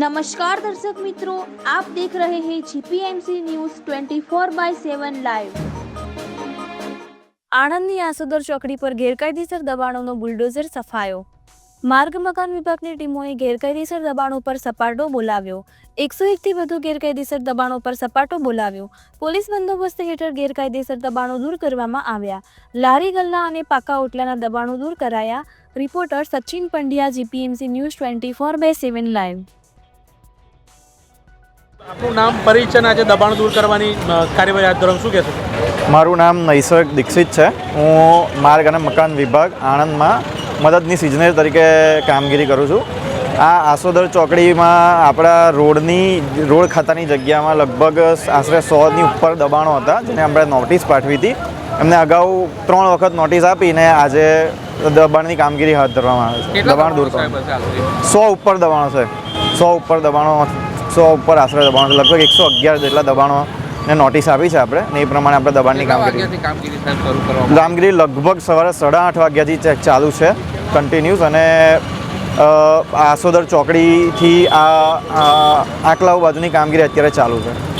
નમસ્કાર દર્શક મિત્રો આપ દેખ રહે હે જીપીએમસી ન્યૂઝ 24 બાય 7 લાઈવ આણંદની આસોદર ચોકડી પર ગેરકાયદેસર દબાણોનો બુલડોઝર સફાયો. માર્ગ મકાન વિભાગની ટીમોએ ગેરકાયદેસર દબાણો પર સપાટો બોલાવ્યો. એકસો એકથી વધુ ગેરકાયદેસર દબાણો પર સપાટો બોલાવ્યો. પોલીસ બંદોબસ્ત હેઠળ ગેરકાયદેસર દબાણો દૂર કરવામાં આવ્યા. લારી ગલ્લા અને પાકા ઓટલાના દબાણો દૂર કરાયા. Reporter Sachin Pandya GPMC news twenty four by seven live આપનું નામ પરિચય આજે દબાણ દૂર કરવાની કાર્યવાહી હાથ ધરવામાં શું કહેશો? મારું નામ નૈસર્ગ દીક્ષિત છે. હું માર્ગ અને મકાન વિભાગ આણંદમાં મદદની ઇજનેર તરીકે કામગીરી કરું છું. આ આસોદર ચોકડીમાં આપણા રોડની રોડ ખાતાની જગ્યામાં લગભગ આશરે સોની ઉપર દબાણો હતા જેને આપણે નોટિસ પાઠવી હતી. એમને અગાઉ ત્રણ વખત નોટિસ આપીને આજે દબાણની કામગીરી હાથ ધરવામાં આવે છે. દબાણ દૂર કરવા સો ઉપર દબાણો છે. સો ઉપર દબાણો સો ઉપર આશરે દબાણો લગભગ એકસો અગિયાર જેટલા દબાણો ને નોટિસ આપી છે આપણે ને એ પ્રમાણે આપણે દબાણની કામગીરી કામગીરી લગભગ સવારે સાડા આઠ વાગ્યાથી ચાલુ છે કન્ટિન્યુઅસ અને આસોદર ચોકડીથી આ આકલાવ બાજુની કામગીરી અત્યારે ચાલુ છે.